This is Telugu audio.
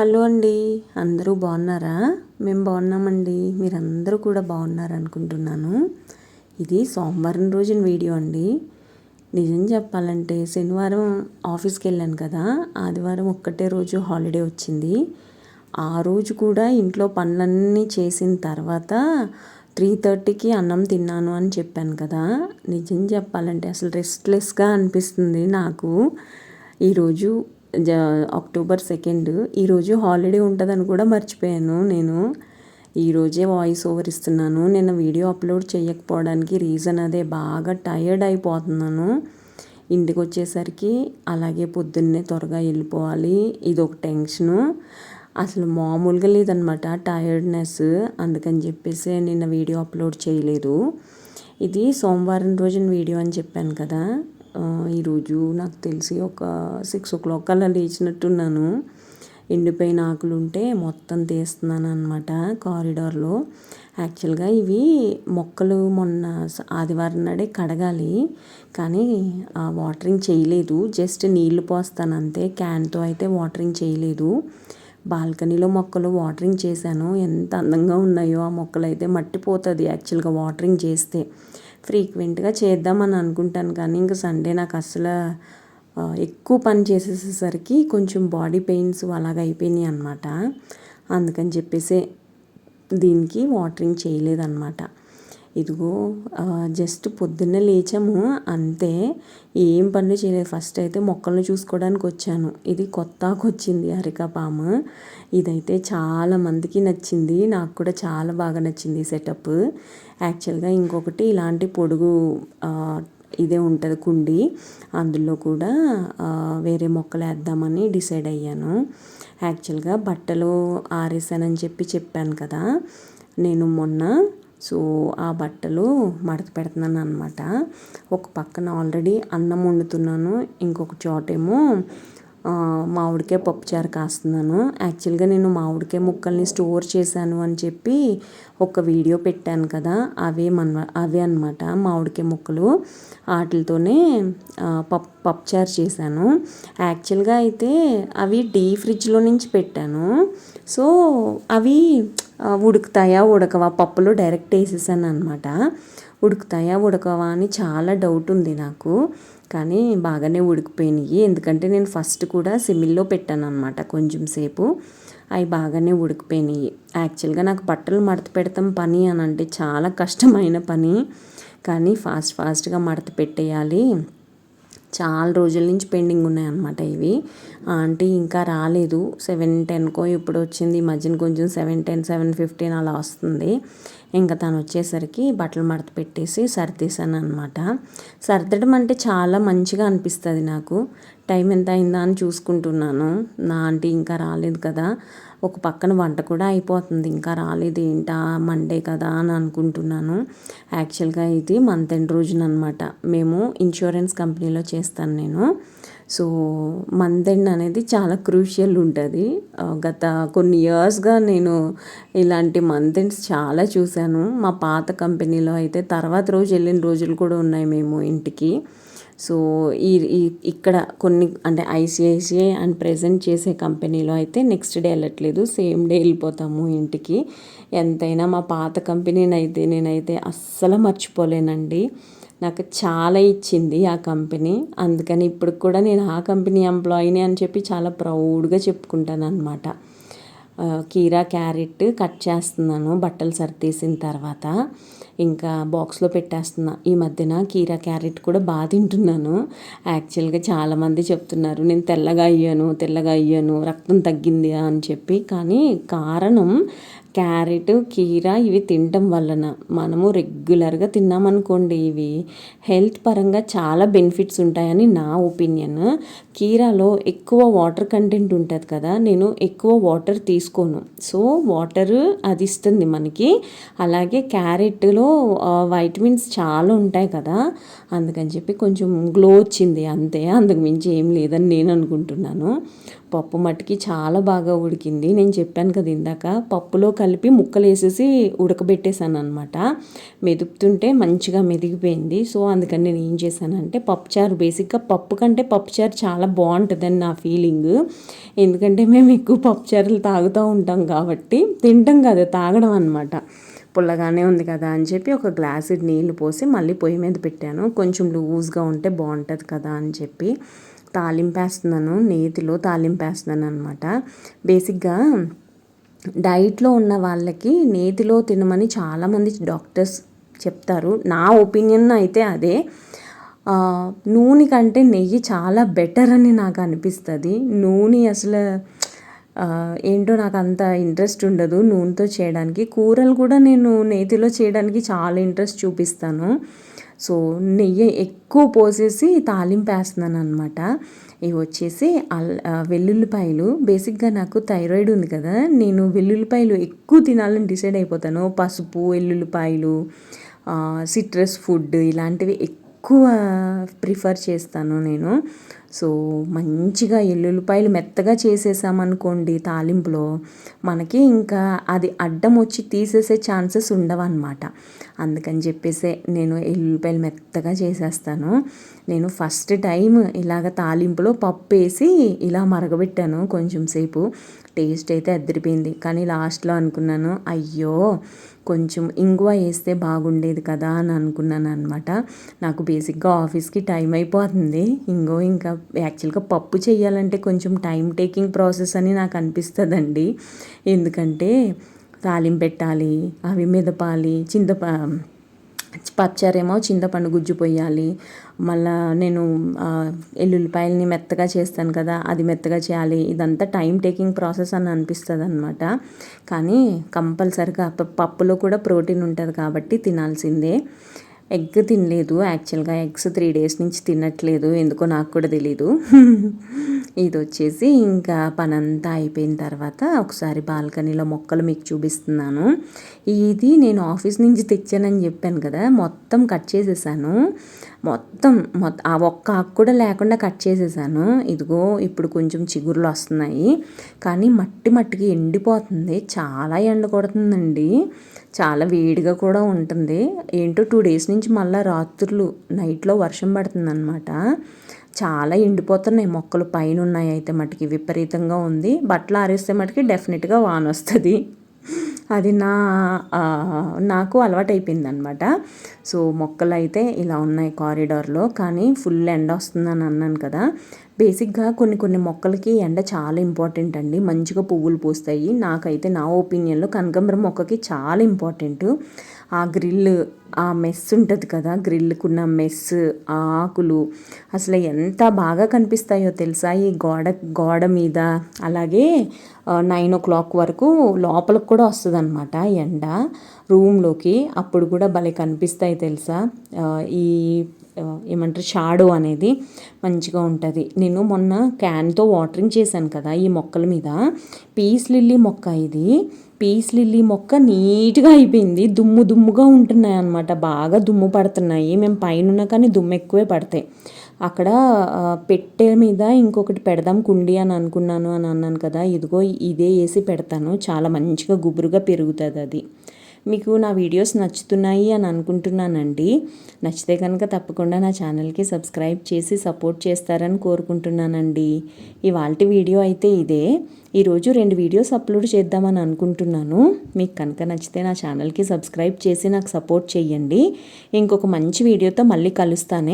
హలో అండి. అందరూ బాగున్నారా? మేము బాగున్నామండి. మీరందరూ కూడా బాగున్నారు అనుకుంటున్నాను ఇది సోమవారం రోజున వీడియో అండి. నిజం చెప్పాలంటే శనివారం ఆఫీస్కి వెళ్ళాను కదా. ఆదివారం ఒక్కటే రోజు హాలిడే వచ్చింది. ఆ రోజు కూడా ఇంట్లో పనులన్నీ చేసిన తర్వాత త్రీ థర్టీకి అన్నం తిన్నాను అని చెప్పాను కదా. నిజం చెప్పాలంటే అసలు రెస్ట్లెస్గా అనిపిస్తుంది నాకు. ఈరోజు అక్టోబర్ సెకండ్ ఈరోజు హాలిడే ఉంటుందని కూడా మర్చిపోయాను నేను. ఈరోజే వాయిస్ ఓవర్ ఇస్తున్నాను. నేను వీడియో అప్లోడ్ చేయకపోవడానికి రీజన్ అదే బాగా టయర్డ్ అయిపోతున్నాను. ఇంటికి వచ్చేసరికి అలాగే పొద్దున్నే త్వరగా వెళ్ళిపోవాలి. ఇది ఒక టెన్షను అసలు మామూలుగా లేదనమాట టైర్డ్నెస్ అందుకని చెప్పేసి నిన్న వీడియో అప్లోడ్ చేయలేదు. ఇది సోమవారం రోజున వీడియో అని చెప్పాను కదా. ఈరోజు నాకు తెలిసి ఒక సిక్స్ ఓ క్లాక్ అలా లేచినట్టున్నాను. ఎండిపోయిన ఆకులు ఉంటే మొత్తం తీస్తున్నాను అనమాట కారిడార్లో. యాక్చువల్గా ఇవి మొక్కలు మొన్న ఆదివారం నాడే కడగాలి కానీ వాటరింగ్ చేయలేదు. జస్ట్ నీళ్ళు పోస్తాను అంతే క్యాన్తో అయితే వాటరింగ్ చేయలేదు. బాల్కనీలో మొక్కలు వాటరింగ్ చేశాను. ఎంత అందంగా ఉన్నాయో ఆ మొక్కలు అయితే మట్టిపోతుంది యాక్చువల్గా వాటరింగ్ చేస్తే. ఫ్రీక్వెంట్గా చేద్దామని అనుకుంటాను. కానీ ఇంకా సండే నాకు అసలు ఎక్కువ పని చేసేసేసరికి కొంచెం బాడీ పెయిన్స్ అలాగ అయిపోయినాయి అనమాట అందుకని చెప్పేసి దీనికి వాటరింగ్ చేయలేదన్నమాట. ఇదిగో జస్ట్ పొద్దున్న లేచాము. అంతే ఏం పనులు చేయలేదు. ఫస్ట్ అయితే మొక్కలను చూసుకోవడానికి వచ్చాను. ఇది కొత్తకు వచ్చింది పాము. ఇదైతే చాలా మందికి నచ్చింది. నాకు కూడా చాలా బాగా నచ్చింది సెటప్ యాక్చువల్గా ఇంకొకటి ఇలాంటి పొడుగు ఇదే ఉంటుంది కుండి. అందులో కూడా వేరే మొక్కలు వేద్దామని డిసైడ్ అయ్యాను. యాక్చువల్గా బట్టలు ఆరేసానని చెప్పి చెప్పాను కదా. నేను మొన్న సో ఆ బట్టలు మడత పెడుతున్నాను అనమాట ఒక పక్కన ఆల్రెడీ అన్నం వండుతున్నాను ఇంకొక చోటేమో మామిడికాయ పప్పుచారు కాస్తున్నాను. యాక్చువల్గా నేను మామిడికాయ ముక్కల్ని స్టోర్ చేశాను అని చెప్పి ఒక వీడియో పెట్టాను కదా అవే మన అవే అనమాట మామిడికాయ ముక్కలు. వాటితోనే పప్పు పప్పుచారు చేశాను. యాక్చువల్గా అయితే అవి డీ ఫ్రిడ్జ్లో నుంచి పెట్టాను. సో అవి ఉడుకుతాయా ఉడకవా? పప్పులో డైరెక్ట్ వేసేసాను అనమాట ఉడుకుతాయా ఉడకవా అని చాలా డౌట్ ఉంది నాకు. కానీ బాగానే ఉడికిపోయినాయి. ఎందుకంటే నేను ఫస్ట్ కూడా సిమిల్లో పెట్టాను అనమాట కొంచెం సేపు. అవి బాగానే ఉడికిపోయినాయి. యాక్చువల్గా నాకు బట్టలు మడత పెడతాం పని అని అంటే చాలా కష్టమైన పని. కానీ ఫాస్ట్ ఫాస్ట్గా మడత పెట్టేయాలి. చాలా రోజుల నుంచి పెండింగ్ ఉన్నాయన్నమాట ఇవి. ఆంటీ ఇంకా రాలేదు. సెవెన్ టెన్కో ఇప్పుడు వచ్చింది. ఈ మధ్యన కొంచెం సెవెన్ టెన్ సెవెన్ ఫిఫ్టీన్ అలా వస్తుంది. ఇంకా తను వచ్చేసరికి బట్టలు మడత పెట్టేసి సర్దేశాను అనమాట సర్దడం అంటే చాలా మంచిగా అనిపిస్తుంది నాకు. టైం ఎంత అయిందా అని చూసుకుంటున్నాను. నా ఆంటీ ఇంకా రాలేదు కదా. ఒక పక్కన వంట కూడా అయిపోతుంది. ఇంకా రాలేదు. ఏంటా? మండే కదా అని అనుకుంటున్నాను. యాక్చువల్గా ఇది మంత్ ఎండ్ రోజున అనమాట మేము ఇన్సూరెన్స్ కంపెనీలో చేస్తాను నేను. సో మంత్ ఎండ్ అనేది చాలా క్రూషియల్ ఉంటుంది. గత కొన్ని ఇయర్స్గా నేను ఇలాంటి మంత్ ఎండ్స్ చాలా చూశాను. మా పాత కంపెనీలో అయితే తర్వాత రోజు వెళ్ళిన రోజులు కూడా ఉన్నాయి మేము ఇంటికి. సో ఈ ఇక్కడ కొన్ని అంటే ఐసిఐసిఐ అండ్ ప్రజెంట్ చేసే కంపెనీలో అయితే నెక్స్ట్ డే వెళ్ళట్లేదు సేమ్ డే వెళ్ళిపోతాము ఇంటికి. ఎంతైనా మా పాత కంపెనీని అయితే నేనైతే అస్సలు మర్చిపోలేనండి. నాకు చాలా ఇచ్చింది ఆ కంపెనీ. అందుకని ఇప్పుడు కూడా నేను ఆ కంపెనీ ఎంప్లాయీని అని చెప్పి చాలా ప్రౌడ్గా చెప్పుకుంటాను అనమాట కీరా క్యారెట్ కట్ చేస్తున్నాను. బట్టలు సర్దేసిన తర్వాత ఇంకా బాక్స్లో పెట్టేస్తున్నా. ఈ మధ్యన కీరా క్యారెట్ కూడా బాగా తింటున్నాను. యాక్చువల్గా చాలామంది చెప్తున్నారు నేను తెల్లగా అయ్యాను తెల్లగా అయ్యాను రక్తం తగ్గింది అని చెప్పి. కానీ కారణం క్యారెట్ కీరా ఇవి తినటం వలన మనము రెగ్యులర్గా తిన్నామనుకోండి ఇవి హెల్త్ పరంగా చాలా బెనిఫిట్స్ ఉంటాయని నా ఒపీనియన్. కీరాలో ఎక్కువ వాటర్ కంటెంట్ ఉంటుంది కదా నేను ఎక్కువ వాటర్ తీసుకోను. సో వాటర్ అది ఇస్తుంది మనకి. అలాగే క్యారెట్లో వైటమిన్స్ చాలా ఉంటాయి కదా అందుకని చెప్పి కొంచెం గ్లో వచ్చింది అంతే. అందుకు మించి ఏం లేదని నేను అనుకుంటున్నాను. పప్పు మట్టుకి చాలా బాగా ఉడికింది. నేను చెప్పాను కదా ఇందాక పప్పులో కలిపి ముక్కలు వేసేసి ఉడకబెట్టేశాను అనమాట మెదుపుతుంటే మంచిగా మెదిగిపోయింది. సో అందుకని నేను ఏం చేశానంటే పప్పుచారు బేసిక్గా పప్పు కంటే పప్పుచారు చాలా బాగుంటుందని నా ఫీలింగ్. ఎందుకంటే మేము ఎక్కువ పప్పుచారులు తాగుతూ ఉంటాం కాబట్టి తింటాం కదా తాగడం అనమాట పుల్లగానే ఉంది కదా అని చెప్పి ఒక గ్లాసు నీళ్ళు పోసి మళ్ళీ పొయ్యి మీద పెట్టాను. కొంచెం లూజ్గా ఉంటే బాగుంటుంది కదా అని చెప్పి. తాలింపేస్తున్నాను నేతిలో తాలింపేస్తున్నాను అనమాట బేసిక్గా డైట్లో ఉన్న వాళ్ళకి నేతిలో తినమని చాలామంది డాక్టర్స్ చెప్తారు. నా ఒపీనియన్ అయితే అదే. నూనె కంటే నెయ్యి చాలా బెటర్ అని నాకు అనిపిస్తుంది. నూనె అసలు ఏంటో నాకు అంత ఇంట్రెస్ట్ ఉండదు నూనెతో చేయడానికి. కూరలు కూడా నేను నేతిలో చేయడానికి చాలా ఇంట్రెస్ట్ చూపిస్తాను. సో నెయ్యి ఎక్కువ పోసేసి తాలింపు వేస్తున్నాను అనమాట ఇవి వచ్చేసి వెల్లుల్లిపాయలు. బేసిక్గా నాకు థైరాయిడ్ ఉంది కదా నేను వెల్లుల్లిపాయలు ఎక్కువ తినాలని డిసైడ్ అయిపోతాను. పసుపు వెల్లుల్లిపాయలు సిట్రస్ ఫుడ్ ఇలాంటివి ఎక్కువ ప్రిఫర్ చేస్తాను నేను. సో మంచిగా ఎల్లుల్లిపాయలు మెత్తగా చేసేసామనుకోండి తాలింపులో మనకి ఇంకా అది అడ్డం వచ్చి తీసేసే ఛాన్సెస్ ఉండవన్నమాట. అందుకని చెప్పేసి నేను ఎల్లుల్లిపాయలు మెత్తగా చేసేస్తాను. నేను ఫస్ట్ టైం ఇలాగ తాలింపులో పప్పు వేసి ఇలా మరగబెట్టాను కొంచెం సేపు. టేస్ట్ అయితే అద్దరిపోయింది. కానీ లాస్ట్లో అనుకున్నాను అయ్యో కొంచెం ఇంగువ వేస్తే బాగుండేది కదా అని అనుకున్నాను అనమాట నాకు బేసిక్గా ఆఫీస్కి టైం అయిపోతుంది. ఇంగో ఇంకా యాక్చువల్గా పప్పు చేయాలంటే కొంచెం టైం టేకింగ్ ప్రాసెస్ అని నాకు అనిపిస్తుందండి. ఎందుకంటే తాలింపు పెట్టాలి అవి మెదపాలి చింతప పచ్చారేమో చింతపండు గుజ్జు పోయాలి మళ్ళా నేను ఎల్లుల్లిపాయలని మెత్తగా చేస్తాను కదా అది మెత్తగా చేయాలి. ఇదంతా టైం టేకింగ్ ప్రాసెస్ అని అనిపిస్తుంది అనమాట కానీ కంపల్సరిగా పప్పులో కూడా ప్రోటీన్ ఉంటుంది కాబట్టి తినాల్సిందే. ఎగ్ తినలేదు యాక్చువల్గా ఎగ్స్ త్రీ డేస్ నుంచి తినట్లేదు ఎందుకో నాకు కూడా తెలీదు. ఇది వచ్చేసి ఇంకా పనంతా అయిపోయిన తర్వాత ఒకసారి బాల్కనీలో మొక్కలు మీకు చూపిస్తున్నాను. ఇది నేను ఆఫీస్ నుంచి తెచ్చానని చెప్పాను కదా మొత్తం కట్ చేసేసాను. మొత్తం మొత్తం ఆ ఒక్క ఆకు కూడా లేకుండా కట్ చేసేసాను. ఇదిగో ఇప్పుడు కొంచెం చిగురులు వస్తున్నాయి. కానీ మట్టి మట్టికి ఎండిపోతుంది. చాలా ఎండ కొడుతుందండి. చాలా వేడిగా కూడా ఉంటుంది. ఏంటో టూ డేస్ నుంచి మళ్ళీ రాత్రులు నైట్లో వర్షం పడుతుందన్నమాట. చాలా ఎండిపోతున్నాయి. మొక్కలు పైన ఉన్నాయి అయితే మటుకి విపరీతంగా ఉంది. బట్టలు ఆరేస్తే మటుకి డెఫినెట్గా వాన వస్తుంది. అది నా నాకు అలవాటు అనమాట సో మొక్కలు అయితే ఇలా ఉన్నాయి కారిడార్లో కానీ ఫుల్ ఎండ వస్తుందని అన్నాను కదా. బేసిక్గా కొన్ని కొన్ని మొక్కలకి ఎండ చాలా ఇంపార్టెంట్ అండి. మంచిగా పువ్వులు పూస్తాయి. నాకైతే నా ఒపీనియన్లో కనకాంబరం మొక్కకి చాలా ఇంపార్టెంట్. ఆ గ్రిల్ ఆ మెస్ ఉంటుంది కదా గ్రిల్కున్న మెస్ ఆకులు అసలు ఎంత బాగా కనిపిస్తాయో తెలుసా? ఈ గోడ గోడ మీద అలాగే నైన్ ఓ క్లాక్ వరకు లోపలికి కూడా వస్తుంది అనమాట ఎండ. రూమ్లోకి అప్పుడు కూడా భలే కనిపిస్తాయి తెలుసా? ఈ ఏమంటారు? షాడో అనేది మంచిగా ఉంటుంది. నేను నేను మొన్న క్యాన్తో వాటరింగ్ చేశాను కదా ఈ మొక్కల మీద. పీస్ లిల్లీ మొక్క ఇది. పీస్ లిల్లీ మొక్క నీట్గా అయిపోయింది. దుమ్ము దుమ్ముగా ఉంటున్నాయి అనమాట బాగా దుమ్ము పడుతున్నాయి. మేము పైన కానీ దుమ్ము ఎక్కువే పడతాయి. అక్కడ పెట్టే మీద ఇంకొకటి పెడదాం కుండి అని అనుకున్నాను అని అన్నాను కదా. ఇదిగో ఇదే వేసి పెడతాను. చాలా మంచిగా గుబురుగా పెరుగుతుంది అది. మీకు నా వీడియోస్ నచ్చుతున్నాయి అని అనుకుంటున్నానండి. నచ్చితే కనుక తప్పకుండా నా ఛానల్కి సబ్స్క్రైబ్ చేసి సపోర్ట్ చేస్తారని కోరుకుంటున్నానండి. ఇవాళ వీడియో అయితే ఇదే. ఈరోజు రెండు వీడియోస్ అప్లోడ్ చేద్దామని అనుకుంటున్నాను. మీకు కనుక నచ్చితే నా ఛానల్కి సబ్స్క్రైబ్ చేసి నాకు సపోర్ట్ చేయండి. ఇంకొక మంచి వీడియోతో మళ్ళీ కలుస్తానే.